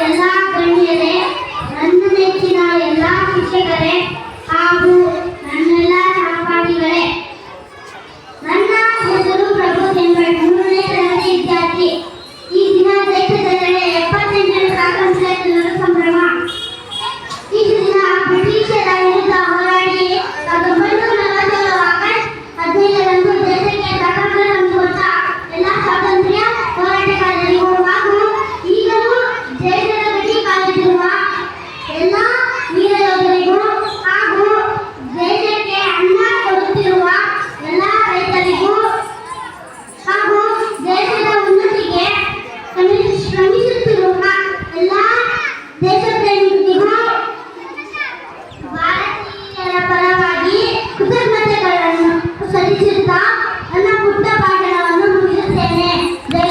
ಎಲ್ಲ ಗಣ್ಯರೇ ನನ್ನ ನೆಚ್ಚಿನ ಎಲ್ಲ ಶಿಕ್ಷಕರೇ ಹಾಗೂ 你来唱歌。